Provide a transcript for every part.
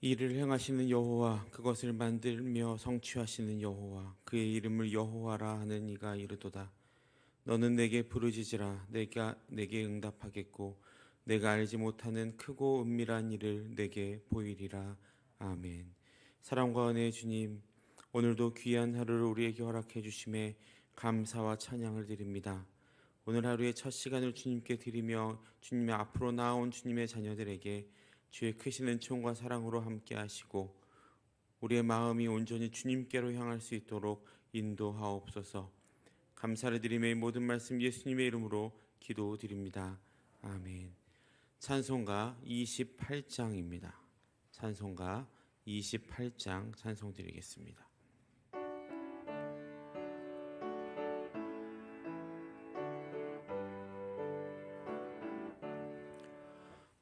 이를 행하시는 여호와 그것을 만들며 성취하시는 여호와 그의 이름을 여호와라 하는 이가 이르도다. 너는 내게 부르짖으라. 내가 내게 응답하겠고 내가 알지 못하는 크고 은밀한 일을 내게 보이리라. 아멘. 사랑과 은혜의 주님 오늘도 귀한 하루를 우리에게 허락해 주심에 감사와 찬양을 드립니다. 오늘 하루의 첫 시간을 주님께 드리며 주님의 앞으로 나아온 주님의 자녀들에게 주의 크신 은총과 사랑으로 함께 하시고 우리의 마음이 온전히 주님께로 향할 수 있도록 인도하옵소서. 감사를 이 모든 말씀 예수님의 이름으로 기도드립니다. 아멘. 찬송가 28장입니다. 찬송가 28장 찬송 드리겠습니다.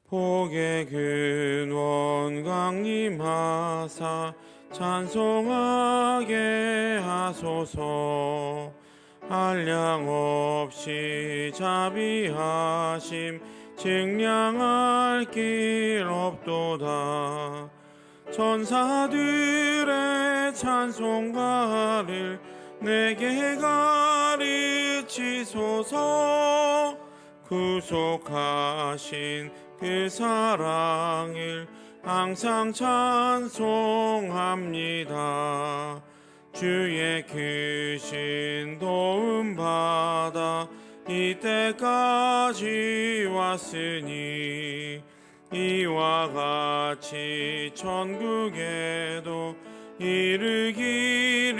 복의 근원 강림하사 찬송하게 하소서. 한량 없이 자비하심 증량할 길 없도다. 천사들의 찬송가를 내게 가르치소서. 구속하신 그 사랑을 항상 찬송합니다. 주의 크신 도움 받아 이때까지 왔으니 이와 같이 천국에도 이르기를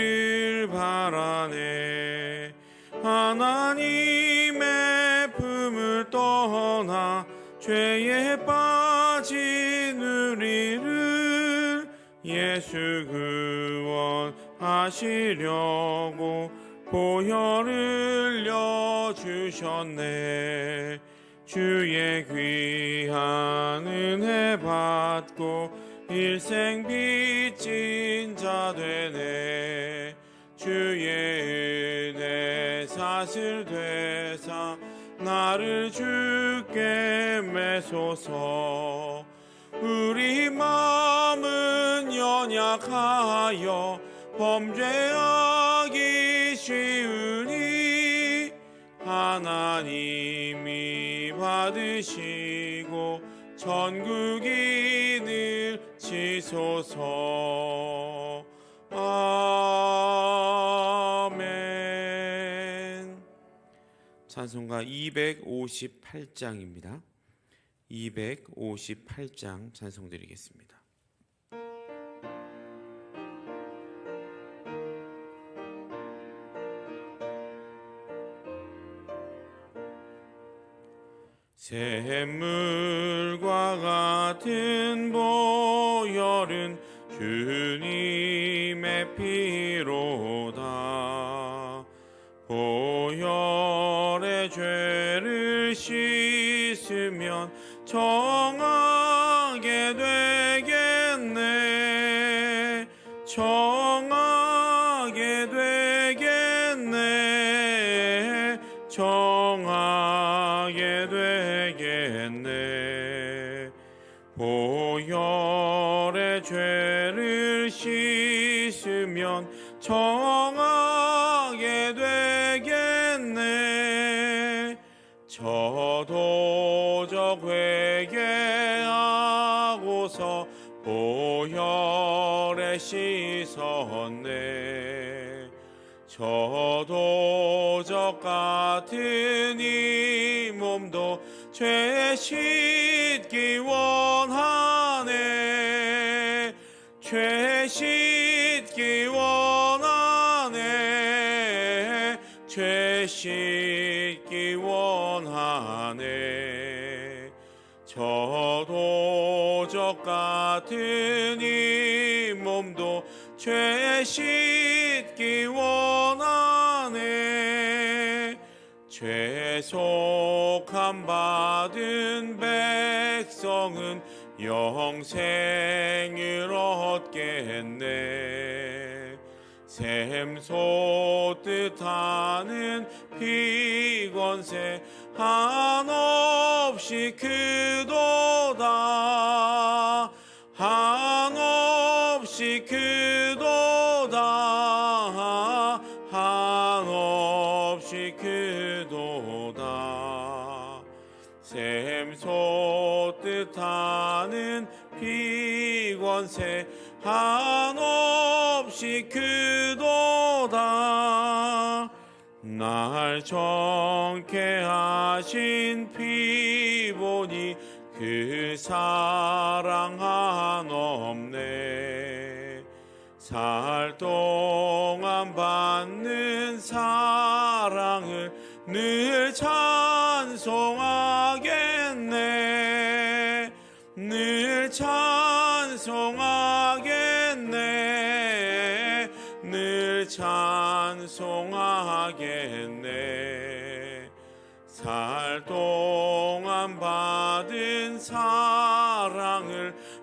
바라네 하나님의 품을 떠나 죄에 빠진 우리를 예수 구원하시려고 보혈을 내주셨네. 주의 귀한 은혜 받고 일생 빚진 자 되네. 주의 은혜 사슬 되사 나를 주께 매소서. 우리 마음은 연약하여 범죄하기 쉬우니 하나님이 받으시고 전국이 늘 지소서 찬송가 258장입니다. 258장 찬송 드리겠습니다. 샘물과 같은 보혈은 주님의 피로 씻으면 정하게 되겠네. 정하게 되겠네. 정 같은 이 몸도 죄 씻기 원하네. 죄 씻기 원하네. 죄 씻기 원하네. 저도적 같은 이 몸도 죄 씻기 죄속함 받은 백성은 영생을 얻겠네. 샘솟 뜻하는 피권세 한없이 크도다. 한 한없이 그도다 권세 한없이 그도다. 날 정케 하신 피보니 그 사랑 한없네. 살 동안 받는 사랑을 늘 찬송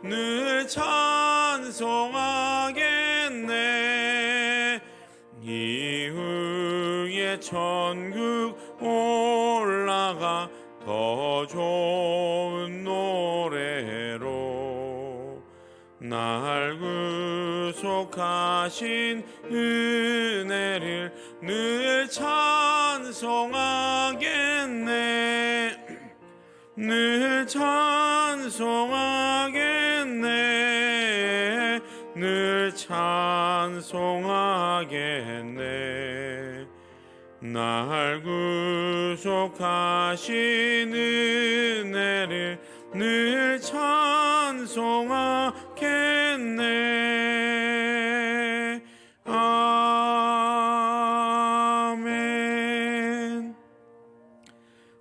늘 찬송하겠네. 이후에 천국 올라가 더 좋은 노래로 날 구속하신 은혜를 늘 찬송하겠네. 늘 찬송하겠네 찬송하겠네. 날 구속하신 은혜를 늘 찬송하겠네. 아멘.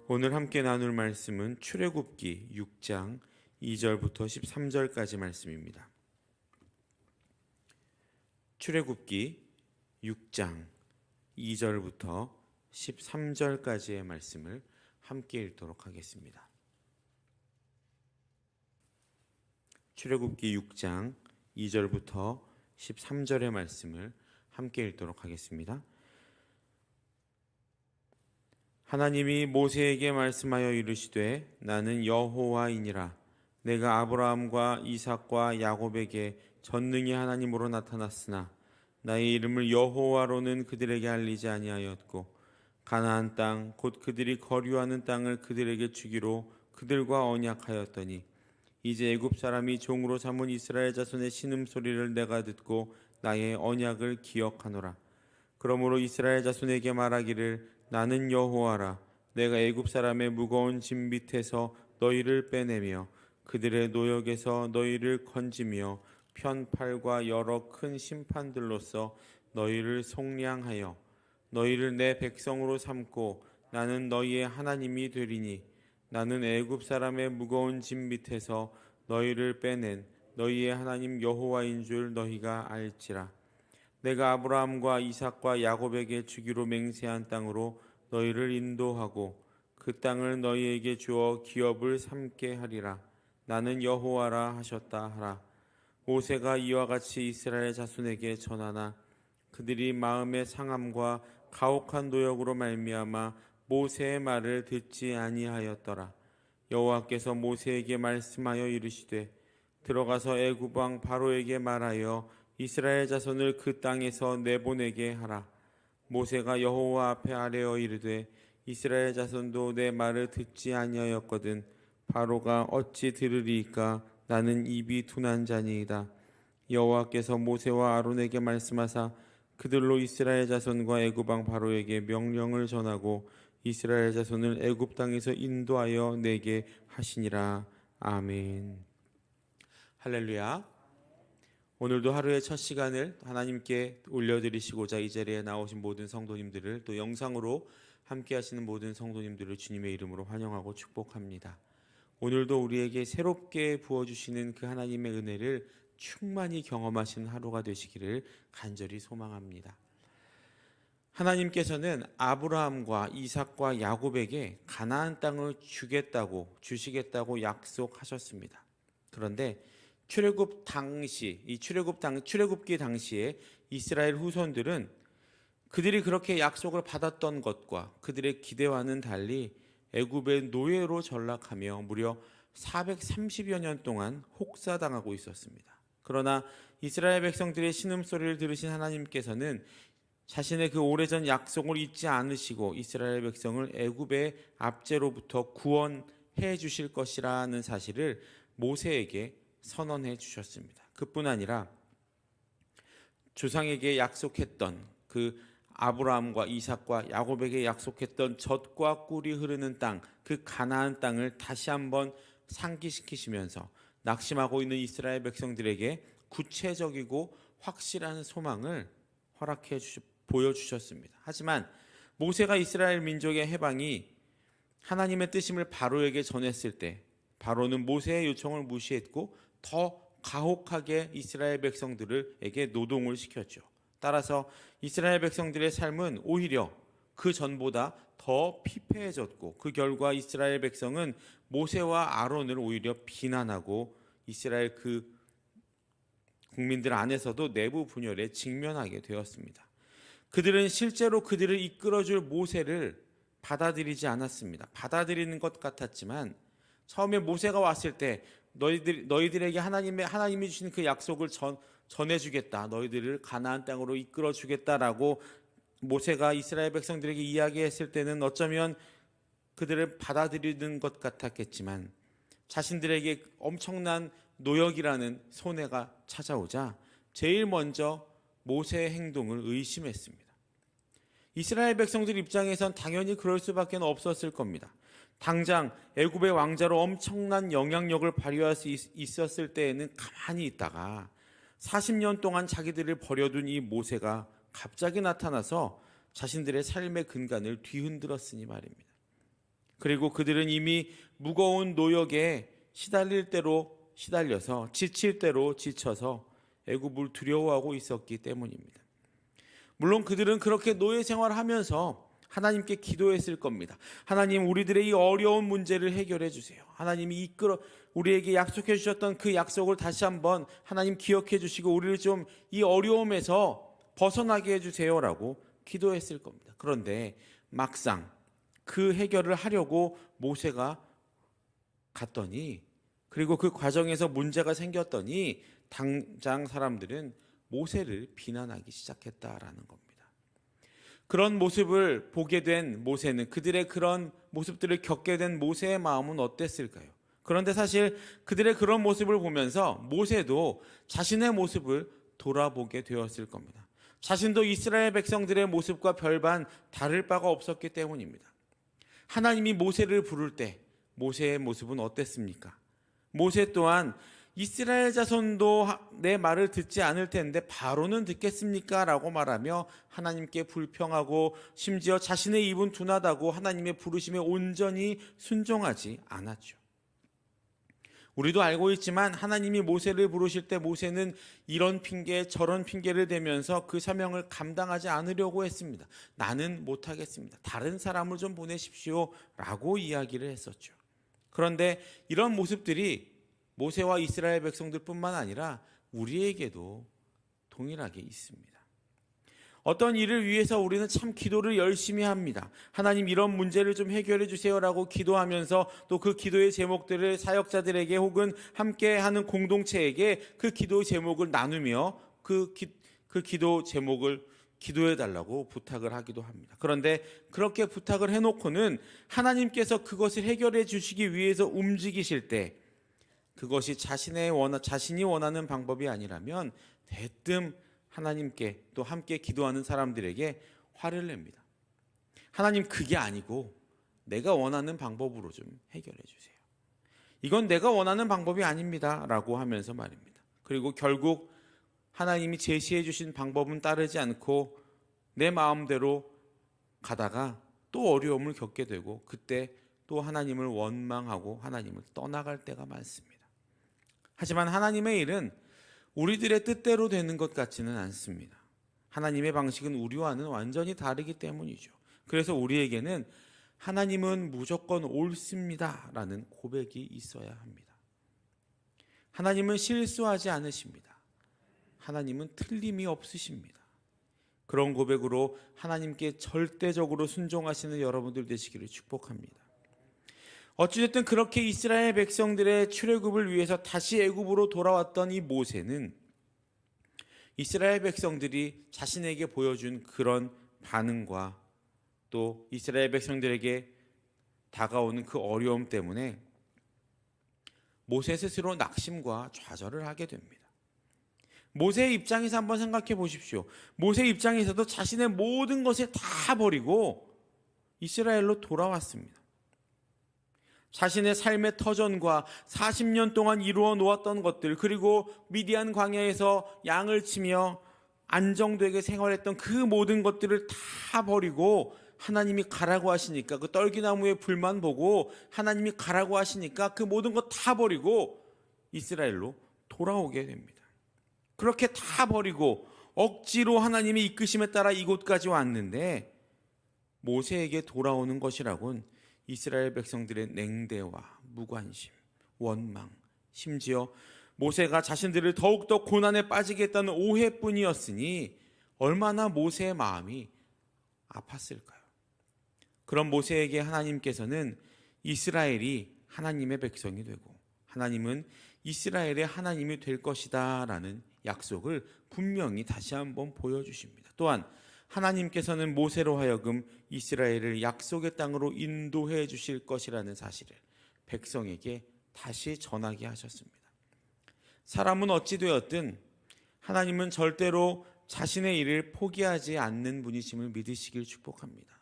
오늘 함께 나눌 말씀은 출애굽기 6장 2절부터 13절까지 말씀입니다. 출애굽기 6장 2절부터 13절까지의 말씀을 함께 읽도록 하겠습니다. 출애굽기 6장 2절부터 13절의 말씀을 함께 읽도록 하겠습니다. 하나님이 모세에게 말씀하여 이르시되 나는 여호와이니라 내가 아브라함과 이삭과 야곱에게 전능히 하나님으로 나타났으나 나의 이름을 여호와로는 그들에게 알리지 아니하였고 가나안 땅 곧 그들이 거류하는 땅을 그들에게 주기로 그들과 언약하였더니 이제 애굽 사람이 종으로 삼은 이스라엘 자손의 신음 소리를 내가 듣고 나의 언약을 기억하노라. 그러므로 이스라엘 자손에게 말하기를 나는 여호와라. 내가 애굽 사람의 무거운 짐 밑에서 너희를 빼내며 그들의 노역에서 너희를 건지며 편팔과 여러 큰 심판들로서 너희를 속량하여 너희를 내 백성으로 삼고 나는 너희의 하나님이 되리니 나는 애굽 사람의 무거운 짐 밑에서 너희를 빼낸 너희의 하나님 여호와인 줄 너희가 알지라. 내가 아브라함과 이삭과 야곱에게 주기로 맹세한 땅으로 너희를 인도하고 그 땅을 너희에게 주어 기업을 삼게 하리라. 나는 여호와라 하셨다 하라 모세가 이와 같이 이스라엘 자손에게 전하나 그들이 마음의 상함과 가혹한 노역으로 말미암아 모세의 말을 듣지 아니하였더라. 여호와께서 모세에게 말씀하여 이르시되 들어가서 애굽 왕 바로에게 말하여 이스라엘 자손을 그 땅에서 내보내게 하라. 모세가 여호와 앞에 아뢰어 이르되 이스라엘 자손도 내 말을 듣지 아니하였거든 바로가 어찌 들으리이까 나는 입이 둔한 자니이다. 여호와께서 모세와 아론에게 말씀하사 그들로 이스라엘 자손과 애굽 왕 바로에게 명령을 전하고 이스라엘 자손을 애굽 땅에서 인도하여 내게 하시니라. 아멘. 할렐루야. 오늘도 하루의 첫 시간을 하나님께 올려드리시고자 이 자리에 나오신 모든 성도님들을 또 영상으로 함께 하시는 모든 성도님들을 주님의 이름으로 환영하고 축복합니다. 오늘도 우리에게 새롭게 부어주시는 그 하나님의 은혜를 충만히 경험하시는 하루가 되시기를 간절히 소망합니다. 하나님께서는 아브라함과 이삭과 야곱에게 가나안 땅을 주겠다고 주시겠다고 약속하셨습니다. 그런데 출애굽 당시 이 출애굽 당 출애굽기 당시에 이스라엘 후손들은 그들이 그렇게 약속을 받았던 것과 그들의 기대와는 달리 애굽의 노예로 전락하며 무려 430여 년 동안 혹사당하고 있었습니다. 그러나 이스라엘 백성들의 신음소리를 들으신 하나님께서는 자신의 그 오래전 약속을 잊지 않으시고 이스라엘 백성을 애굽의 압제로부터 구원해 주실 것이라는 사실을 모세에게 선언해 주셨습니다. 그뿐 아니라 조상에게 약속했던 그 아브라함과 이삭과 야곱에게 약속했던 젖과 꿀이 흐르는 땅, 그 가나안 땅을 다시 한번 상기시키시면서 낙심하고 있는 이스라엘 백성들에게 구체적이고 확실한 소망을 허락해 주시 보여주셨습니다. 하지만 모세가 이스라엘 민족의 해방이 하나님의 뜻임을 바로에게 전했을 때 바로는 모세의 요청을 무시했고 더 가혹하게 이스라엘 백성들에게 노동을 시켰죠. 따라서 이스라엘 백성들의 삶은 오히려 그 전보다 더 피폐해졌고 그 결과 이스라엘 백성은 모세와 아론을 오히려 비난하고 이스라엘 그 국민들 안에서도 내부 분열에 직면하게 되었습니다. 그들은 실제로 그들을 이끌어줄 모세를 받아들이지 않았습니다. 받아들이는 것 같았지만 처음에 모세가 왔을 때 너희들 너희들에게 하나님의 하나님이 주신 그 약속을 전 전해주겠다. 너희들을 가나안 땅으로 이끌어주겠다라고 모세가 이스라엘 백성들에게 이야기했을 때는 어쩌면 그들을 받아들이는 것 같았겠지만 자신들에게 엄청난 노역이라는 손해가 찾아오자 제일 먼저 모세의 행동을 의심했습니다. 이스라엘 백성들 입장에선 당연히 그럴 수밖에 없었을 겁니다. 당장 애굽의 왕자로 엄청난 영향력을 발휘할 수 있- 있었을 때에는 가만히 있다가 40년 동안 자기들을 버려둔 이 모세가 갑자기 나타나서 자신들의 삶의 근간을 뒤흔들었으니 말입니다. 그리고 그들은 이미 무거운 노역에 시달릴 대로 시달려서 지칠 대로 지쳐서 애굽을 두려워하고 있었기 때문입니다. 물론 그들은 그렇게 노예 생활을 하면서 하나님께 기도했을 겁니다. 하나님 우리들의 이 어려운 문제를 해결해 주세요. 하나님이 이끌어 우리에게 약속해 주셨던 그 약속을 다시 한번 하나님 기억해 주시고 우리를 좀 이 어려움에서 벗어나게 해 주세요라고 기도했을 겁니다. 그런데 막상 그 해결을 하려고 모세가 갔더니 그리고 그 과정에서 문제가 생겼더니 당장 사람들은 모세를 비난하기 시작했다라는 겁니다. 그런 모습을 보게 된 모세는 그들의 그런 모습들을 겪게 된 모세의 마음은 어땠을까요? 그런데 사실 그들의 그런 모습을 보면서 모세도 자신의 모습을 돌아보게 되었을 겁니다. 자신도 이스라엘 백성들의 모습과 별반 다를 바가 없었기 때문입니다. 하나님이 모세를 부를 때 모세의 모습은 어땠습니까? 모세 또한 이스라엘 자손도 하- 내 말을 듣지 않을 텐데 바로는 듣겠습니까? 라고 말하며 하나님께 불평하고 심지어 자신의 입은 둔하다고 하나님의 부르심에 온전히 순종하지 않았죠. 우리도 알고 있지만 하나님이 모세를 부르실 때 모세는 이런 핑계 저런 핑계를 대면서 그 사명을 감당하지 않으려고 했습니다. 나는 못하겠습니다. 다른 사람을 좀 보내십시오라고 이야기를 했었죠. 그런데 이런 모습들이 모세와 이스라엘 백성들뿐만 아니라 우리에게도 동일하게 있습니다. 어떤 일을 위해서 우리는 참 기도를 열심히 합니다. 하나님 이런 문제를 좀 해결해 주세요라고 기도하면서 또 그 기도의 제목들을 사역자들에게 혹은 함께 하는 공동체에게 그 기도 제목을 나누며 그, 기, 그 기도 제목을 기도해 달라고 부탁을 하기도 합니다. 그런데 그렇게 부탁을 해놓고는 하나님께서 그것을 해결해 주시기 위해서 움직이실 때 그것이 자신의 원하, 자신이 원하는 방법이 아니라면 대뜸 하나님께 또 함께 기도하는 사람들에게 화를 냅니다. 하나님 그게 아니고 내가 원하는 방법으로 좀 해결해 주세요. 이건 내가 원하는 방법이 아닙니다 라고 하면서 말입니다. 그리고 결국 하나님이 제시해 주신 방법은 따르지 않고 내 마음대로 가다가 또 어려움을 겪게 되고 그때 또 하나님을 원망하고 하나님을 떠나갈 때가 많습니다. 하지만 하나님의 일은 우리들의 뜻대로 되는 것 같지는 않습니다. 하나님의 방식은 우리와는 완전히 다르기 때문이죠. 그래서 우리에게는 하나님은 무조건 옳습니다 라는 고백이 있어야 합니다. 하나님은 실수하지 않으십니다. 하나님은 틀림이 없으십니다. 그런 고백으로 하나님께 절대적으로 순종하시는 여러분들 되시기를 축복합니다. 어찌됐든 그렇게 이스라엘 백성들의 출애굽을 위해서 다시 애굽으로 돌아왔던 이 모세는 이스라엘 백성들이 자신에게 보여준 그런 반응과 또 이스라엘 백성들에게 다가오는 그 어려움 때문에 모세 스스로 낙심과 좌절을 하게 됩니다. 모세의 입장에서 한번 생각해 보십시오. 모세 입장에서도 자신의 모든 것을 다 버리고 이스라엘로 돌아왔습니다. 자신의 삶의 터전과 40년 동안 이루어 놓았던 것들, 그리고 미디안 광야에서 양을 치며 안정되게 생활했던 그 모든 것들을 다 버리고 하나님이 가라고 하시니까 그 떨기나무의 불만 보고 하나님이 가라고 하시니까 그 모든 것 다 버리고 이스라엘로 돌아오게 됩니다. 그렇게 다 버리고 억지로 하나님의 이끄심에 따라 이곳까지 왔는데 모세에게 돌아오는 것이라곤 이스라엘 백성들의 냉대와 무관심, 원망, 심지어 모세가 자신들을 더욱더 고난에 빠지게 했다는 오해뿐이었으니 얼마나 모세의 마음이 아팠을까요? 그런 모세에게 하나님께서는 이스라엘이 하나님의 백성이 되고 하나님은 이스라엘의 하나님이 될 것이다 라는 약속을 분명히 다시 한번 보여주십니다. 또한 하나님께서는 모세로 하여금 이스라엘을 약속의 땅으로 인도해 주실 것이라는 사실을 백성에게 다시 전하게 하셨습니다. 사람은 어찌 되었든 하나님은 절대로 자신의 일을 포기하지 않는 분이심을 믿으시길 축복합니다.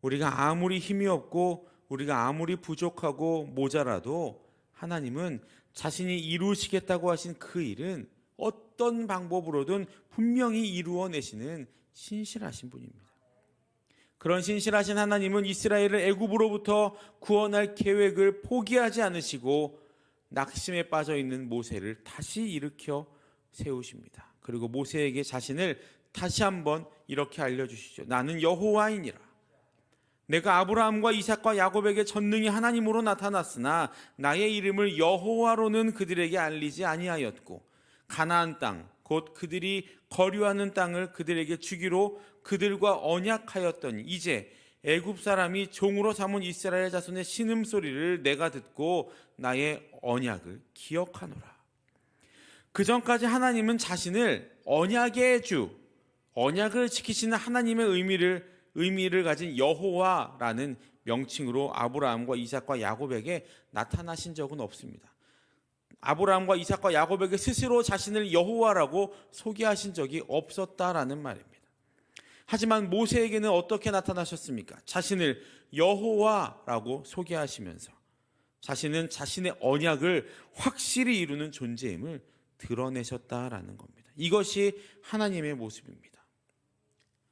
우리가 아무리 힘이 없고 우리가 아무리 부족하고 모자라도 하나님은 자신이 이루시겠다고 하신 그 일은 어떤 방법으로든 분명히 이루어내시는 신실하신 분입니다. 그런 신실하신 하나님은 이스라엘을 애굽으로부터 구원할 계획을 포기하지 않으시고 낙심에 빠져 있는 모세를 다시 일으켜 세우십니다. 그리고 모세에게 자신을 다시 한번 이렇게 알려 주시죠. 나는 여호와이니라. 내가 아브라함과 이삭과 야곱에게 전능히 하나님으로 나타났으나 나의 이름을 여호와로는 그들에게 알리지 아니하였고 가나안 땅 곧 그들이 거류하는 땅을 그들에게 주기로 그들과 언약하였더니 이제 애굽 사람이 종으로 삼은 이스라엘 자손의 신음 소리를 내가 듣고 나의 언약을 기억하노라. 그 전까지 하나님은 자신을 언약의 주, 언약을 지키시는 하나님의 의미를 의미를 가진 여호와라는 명칭으로 아브라함과 이삭과 야곱에게 나타나신 적은 없습니다. 아브라함과 이삭과 야곱에게 스스로 자신을 여호와라고 소개하신 적이 없었다라는 말입니다. 하지만 모세에게는 어떻게 나타나셨습니까? 자신을 여호와라고 소개하시면서 자신은 자신의 언약을 확실히 이루는 존재임을 드러내셨다라는 겁니다. 이것이 하나님의 모습입니다.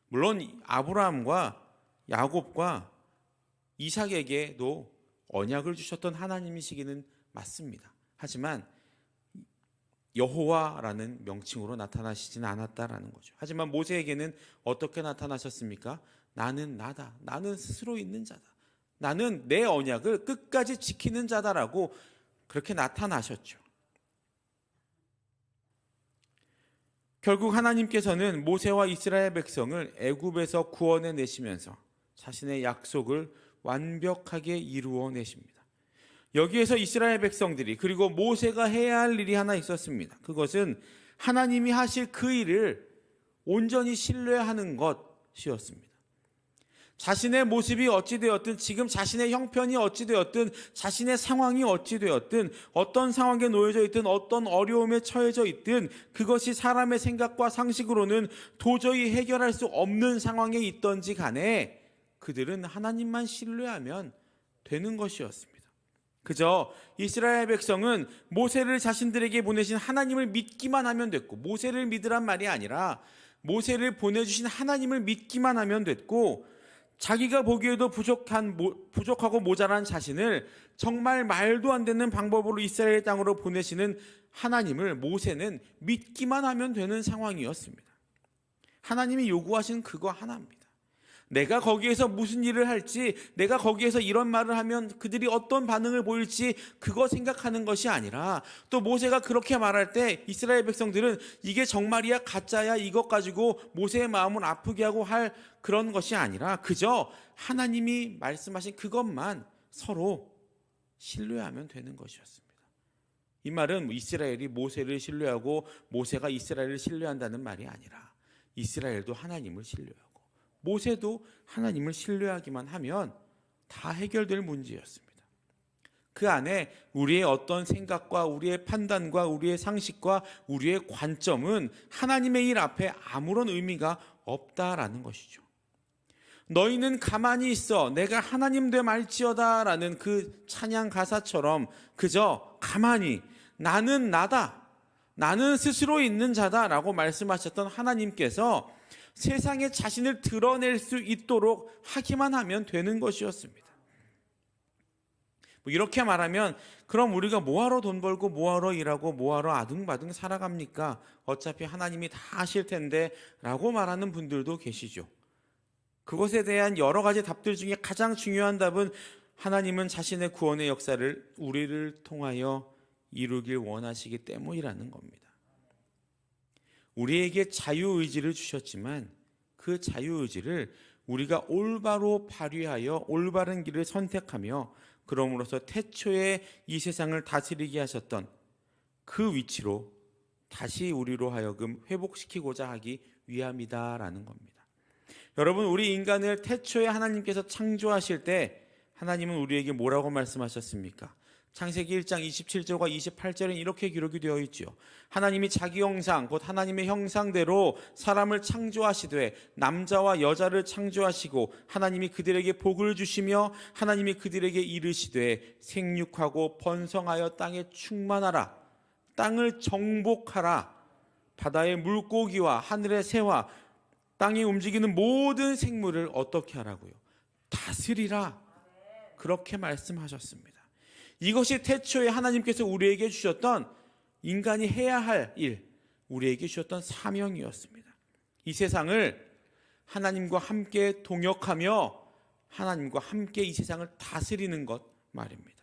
물론 아브라함과 야곱과 이삭에게도 언약을 주셨던 하나님이시기는 맞습니다. 하지만 여호와라는 명칭으로 나타나시지는 않았다라는 거죠. 하지만 모세에게는 어떻게 나타나셨습니까? 나는 나다. 나는 스스로 있는 자다. 나는 내 언약을 끝까지 지키는 자다라고 그렇게 나타나셨죠. 결국 하나님께서는 모세와 이스라엘 백성을 애굽에서 구원해 내시면서 자신의 약속을 완벽하게 이루어 내십니다. 여기에서 이스라엘 백성들이 그리고 모세가 해야 할 일이 하나 있었습니다. 그것은 하나님이 하실 그 일을 온전히 신뢰하는 것이었습니다. 자신의 모습이 어찌되었든 지금 자신의 형편이 어찌되었든 자신의 상황이 어찌되었든 어떤 상황에 놓여져 있든 어떤 어려움에 처해져 있든 그것이 사람의 생각과 상식으로는 도저히 해결할 수 없는 상황에 있던지 간에 그들은 하나님만 신뢰하면 되는 것이었습니다. 그저 이스라엘 백성은 모세를 자신들에게 보내신 하나님을 믿기만 하면 됐고 모세를 믿으란 말이 아니라 모세를 보내주신 하나님을 믿기만 하면 됐고 자기가 보기에도 부족한 부족하고 모자란 자신을 정말 말도 안 되는 방법으로 이스라엘 땅으로 보내시는 하나님을 모세는 믿기만 하면 되는 상황이었습니다. 하나님이 요구하신 그거 하나입니다. 내가 거기에서 무슨 일을 할지, 내가 거기에서 이런 말을 하면 그들이 어떤 반응을 보일지 그거 생각하는 것이 아니라 또 모세가 그렇게 말할 때 이스라엘 백성들은 이게 정말이야 가짜야 이것 가지고 모세의 마음을 아프게 하고 할 그런 것이 아니라 그저 하나님이 말씀하신 그것만 서로 신뢰하면 되는 것이었습니다. 이 말은 이스라엘이 모세를 신뢰하고 모세가 이스라엘을 신뢰한다는 말이 아니라 이스라엘도 하나님을 신뢰하고 모세도 하나님을 신뢰하기만 하면 다 해결될 문제였습니다. 그 안에 우리의 어떤 생각과 우리의 판단과 우리의 상식과 우리의 관점은 하나님의 일 앞에 아무런 의미가 없다라는 것이죠. 너희는 가만히 있어 내가 하나님 돼 말지어다라는 그 찬양 가사처럼 그저 가만히 나는 나다 나는 스스로 있는 자다라고 말씀하셨던 하나님께서 세상에 자신을 드러낼 수 있도록 하기만 하면 되는 것이었습니다. 뭐 이렇게 말하면 그럼 우리가 뭐하러 돈 벌고 뭐하러 일하고 뭐하러 아둥바둥 살아갑니까? 어차피 하나님이 다 하실 텐데 라고 말하는 분들도 계시죠. 그것에 대한 여러 가지 답들 중에 가장 중요한 답은 하나님은 자신의 구원의 역사를 우리를 통하여 이루길 원하시기 때문이라는 겁니다. 우리에게 자유의지를 주셨지만 그 자유의지를 우리가 올바로 발휘하여 올바른 길을 선택하며 그럼으로써 태초에 이 세상을 다스리게 하셨던 그 위치로 다시 우리로 하여금 회복시키고자 하기 위함이다라는 겁니다. 여러분, 우리 인간을 태초에 하나님께서 창조하실 때 하나님은 우리에게 뭐라고 말씀하셨습니까? 창세기 1장 27절과 28절엔 이렇게 기록이 되어 있죠. 하나님이 자기 형상, 곧 하나님의 형상대로 사람을 창조하시되 남자와 여자를 창조하시고 하나님이 그들에게 복을 주시며 하나님이 그들에게 이르시되 생육하고 번성하여 땅에 충만하라. 땅을 정복하라. 바다의 물고기와 하늘의 새와 땅에 움직이는 모든 생물을 어떻게 하라고요? 다스리라. 그렇게 말씀하셨습니다. 이것이 태초에 하나님께서 우리에게 주셨던 인간이 해야 할 일, 우리에게 주셨던 사명이었습니다. 이 세상을 하나님과 함께 동역하며 하나님과 함께 이 세상을 다스리는 것 말입니다.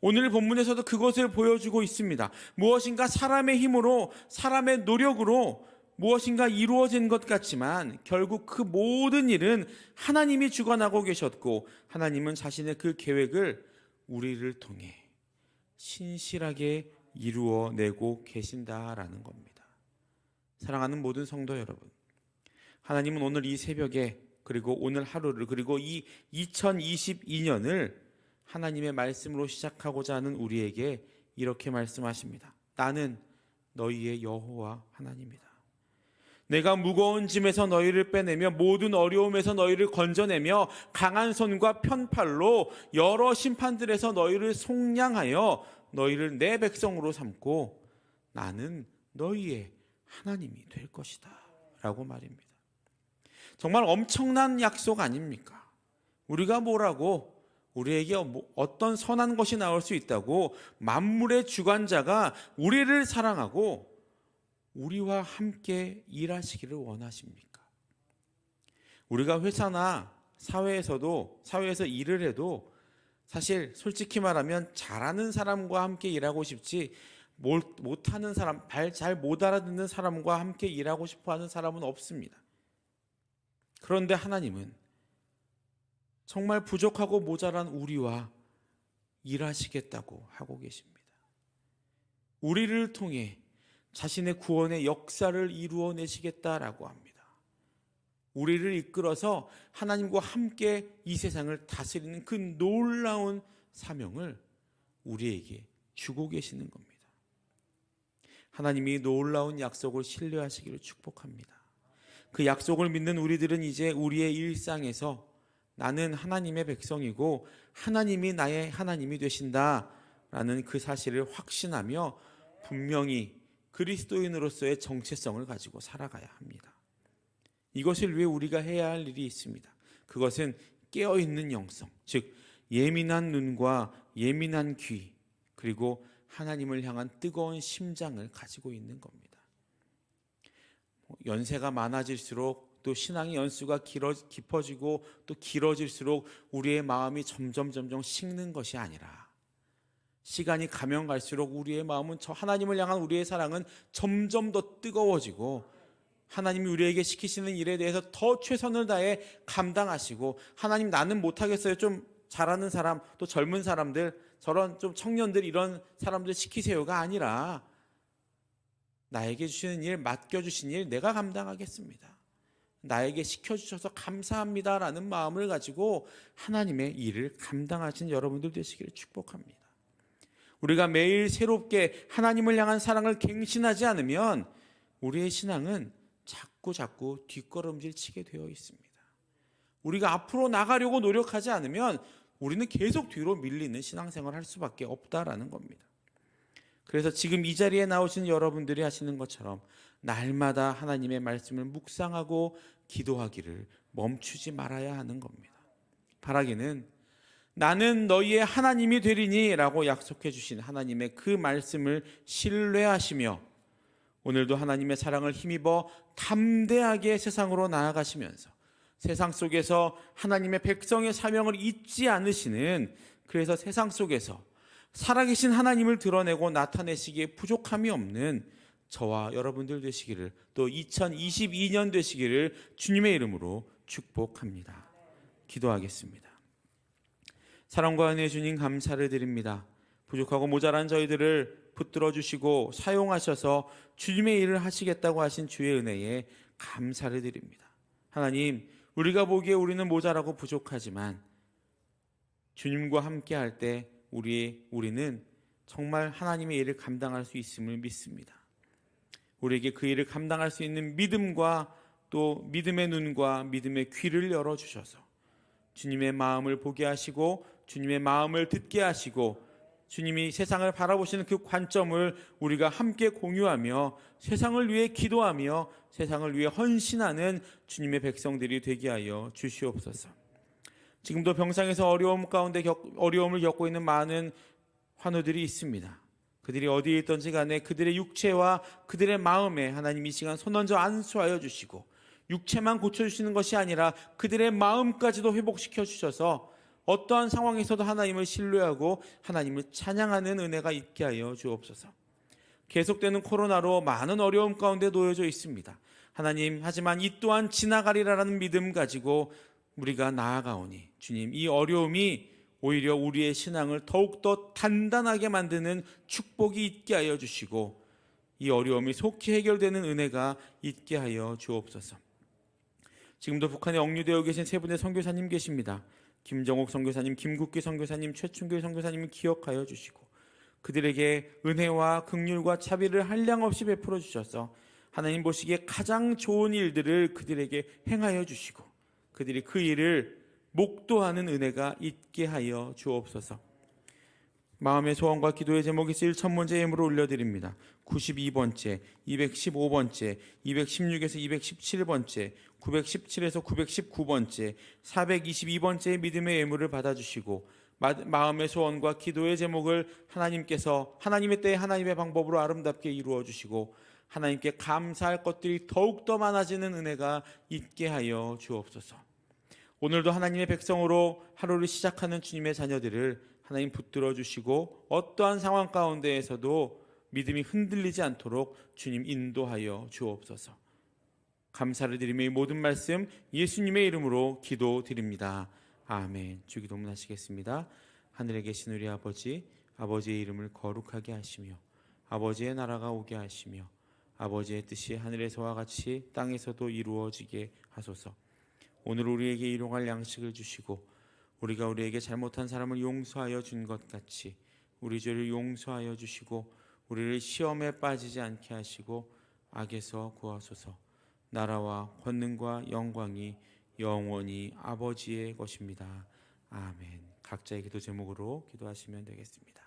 오늘 본문에서도 그것을 보여주고 있습니다. 무엇인가 사람의 힘으로, 사람의 노력으로 무엇인가 이루어진 것 같지만 결국 그 모든 일은 하나님이 주관하고 계셨고 하나님은 자신의 그 계획을 우리를 통해 신실하게 이루어내고 계신다라는 겁니다. 사랑하는 모든 성도 여러분, 하나님은 오늘 이 새벽에 그리고 오늘 하루를 그리고 이 2022년을 하나님의 말씀으로 시작하고자 하는 우리에게 이렇게 말씀하십니다. 나는 너희의 여호와 하나님이다. 내가 무거운 짐에서 너희를 빼내며 모든 어려움에서 너희를 건져내며 강한 손과 편팔로 여러 심판들에서 너희를 속량하여 너희를 내 백성으로 삼고 나는 너희의 하나님이 될 것이다. 라고 말입니다. 정말 엄청난 약속 아닙니까? 우리가 뭐라고 우리에게 뭐 어떤 선한 것이 나올 수 있다고 만물의 주관자가 우리를 사랑하고 우리와 함께 일하시기를 원하십니까? 우리가 회사나 사회에서도 사회에서 일을 해도 사실 솔직히 말하면 잘하는 사람과 함께 일하고 싶지 못하는 사람, 잘 못 알아듣는 사람과 함께 일하고 싶어 하는 사람은 없습니다. 그런데 하나님은 정말 부족하고 모자란 우리와 일하시겠다고 하고 계십니다. 우리를 통해 자신의 구원의 역사를 이루어내시겠다라고 합니다. 우리를 이끌어서 하나님과 함께 이 세상을 다스리는 그 놀라운 사명을 우리에게 주고 계시는 겁니다. 하나님이 놀라운 약속을 신뢰하시기를 축복합니다. 그 약속을 믿는 우리들은 이제 우리의 일상에서 나는 하나님의 백성이고 하나님이 나의 하나님이 되신다라는 그 사실을 확신하며 분명히 그리스도인으로서의 정체성을 가지고 살아가야 합니다. 이것을 위해 우리가 해야 할 일이 있습니다. 그것은 깨어있는 영성, 즉 예민한 눈과 예민한 귀, 그리고 하나님을 향한 뜨거운 심장을 가지고 있는 겁니다. 뭐 연세가 많아질수록 또 신앙의 연수가 길어, 깊어지고 또 길어질수록 우리의 마음이 점점 점점 식는 것이 아니라 시간이 가면 갈수록 우리의 마음은 저 하나님을 향한 우리의 사랑은 점점 더 뜨거워지고 하나님이 우리에게 시키시는 일에 대해서 더 최선을 다해 감당하시고 하나님 나는 못하겠어요 좀 잘하는 사람 또 젊은 사람들 저런 좀 청년들 이런 사람들 시키세요가 아니라 나에게 주시는 일 맡겨 주신 일 내가 감당하겠습니다. 나에게 시켜 주셔서 감사합니다라는 마음을 가지고 하나님의 일을 감당하신 여러분들 되시기를 축복합니다. 우리가 매일 새롭게 하나님을 향한 사랑을 갱신하지 않으면 우리의 신앙은 자꾸 자꾸 뒷걸음질 치게 되어 있습니다. 우리가 앞으로 나가려고 노력하지 않으면 우리는 계속 뒤로 밀리는 신앙생활을 할 수밖에 없다라는 겁니다. 그래서 지금 이 자리에 나오신 여러분들이 하시는 것처럼 날마다 하나님의 말씀을 묵상하고 기도하기를 멈추지 말아야 하는 겁니다. 바라기는 나는 너희의 하나님이 되리니라고 약속해 주신 하나님의 그 말씀을 신뢰하시며 오늘도 하나님의 사랑을 힘입어 담대하게 세상으로 나아가시면서 세상 속에서 하나님의 백성의 사명을 잊지 않으시는 그래서 세상 속에서 살아계신 하나님을 드러내고 나타내시기에 부족함이 없는 저와 여러분들 되시기를 또 2022년 되시기를 주님의 이름으로 축복합니다. 기도하겠습니다. 사랑과 은혜 주님 감사를 드립니다. 부족하고 모자란 저희들을 붙들어 주시고 사용하셔서 주님의 일을 하시겠다고 하신 주의 은혜에 감사를 드립니다. 하나님, 우리가 보기에 우리는 모자라고 부족하지만 주님과 함께 할 때 우리 우리는 정말 하나님의 일을 감당할 수 있음을 믿습니다. 우리에게 그 일을 감당할 수 있는 믿음과 또 믿음의 눈과 믿음의 귀를 열어 주셔서 주님의 마음을 보게 하시고 주님의 마음을 듣게 하시고 주님이 세상을 바라보시는 그 관점을 우리가 함께 공유하며 세상을 위해 기도하며 세상을 위해 헌신하는 주님의 백성들이 되게 하여 주시옵소서. 지금도 병상에서 어려움 가운데 겪, 어려움을 겪고 있는 많은 환우들이 있습니다. 그들이 어디에 있든지 간에 그들의 육체와 그들의 마음에 하나님 이 시간 손 얹어 안수하여 주시고 육체만 고쳐주시는 것이 아니라 그들의 마음까지도 회복시켜 주셔서 어떠한 상황에서도 하나님을 신뢰하고 하나님을 찬양하는 은혜가 있게 하여 주옵소서. 계속되는 코로나로 많은 어려움 가운데 놓여져 있습니다. 하나님, 하지만 이 또한 지나가리라는 믿음 가지고 우리가 나아가오니 주님, 이 어려움이 오히려 우리의 신앙을 더욱더 단단하게 만드는 축복이 있게 하여 주시고 이 어려움이 속히 해결되는 은혜가 있게 하여 주옵소서. 지금도 북한에 억류되어 계신 세 분의 선교사님 계십니다. 김정옥 선교사님, 김국기 선교사님, 최춘길 선교사님을 기억하여 주시고 그들에게 은혜와 긍휼과 자비를 한량 없이 베풀어 주셔서 하나님 보시기에 가장 좋은 일들을 그들에게 행하여 주시고 그들이 그 일을 목도하는 은혜가 있게 하여 주옵소서. 마음의 소원과 기도의 제목이 쓰일 첫 문제 예물을 올려드립니다. 92번째, 215번째, 216에서 217번째, 917에서 919번째, 422번째의 믿음의 예물을 받아주시고 마음의 소원과 기도의 제목을 하나님께서 하나님의 때에 하나님의 방법으로 아름답게 이루어 주시고 하나님께 감사할 것들이 더욱더 많아지는 은혜가 있게 하여 주옵소서. 오늘도 하나님의 백성으로 하루를 시작하는 주님의 자녀들을 하나님 붙들어 주시고 어떠한 상황 가운데에서도 믿음이 흔들리지 않도록 주님 인도하여 주옵소서. 감사를 드리며 이 모든 말씀 예수님의 이름으로 기도드립니다. 아멘. 주기도문 하시겠습니다. 하늘에 계신 우리 아버지, 아버지의 이름을 거룩하게 하시며 아버지의 나라가 오게 하시며 아버지의 뜻이 하늘에서와 같이 땅에서도 이루어지게 하소서. 오늘 우리에게 일용할 양식을 주시고 우리가 우리에게 잘못한 사람을 용서하여 준 것 같이 우리 죄를 용서하여 주시고 우리를 시험에 빠지지 않게 하시고 악에서 구하소서. 나라와 권능과 영광이 영원히 아버지의 것입니다. 아멘. 각자의 기도 제목으로 기도하시면 되겠습니다.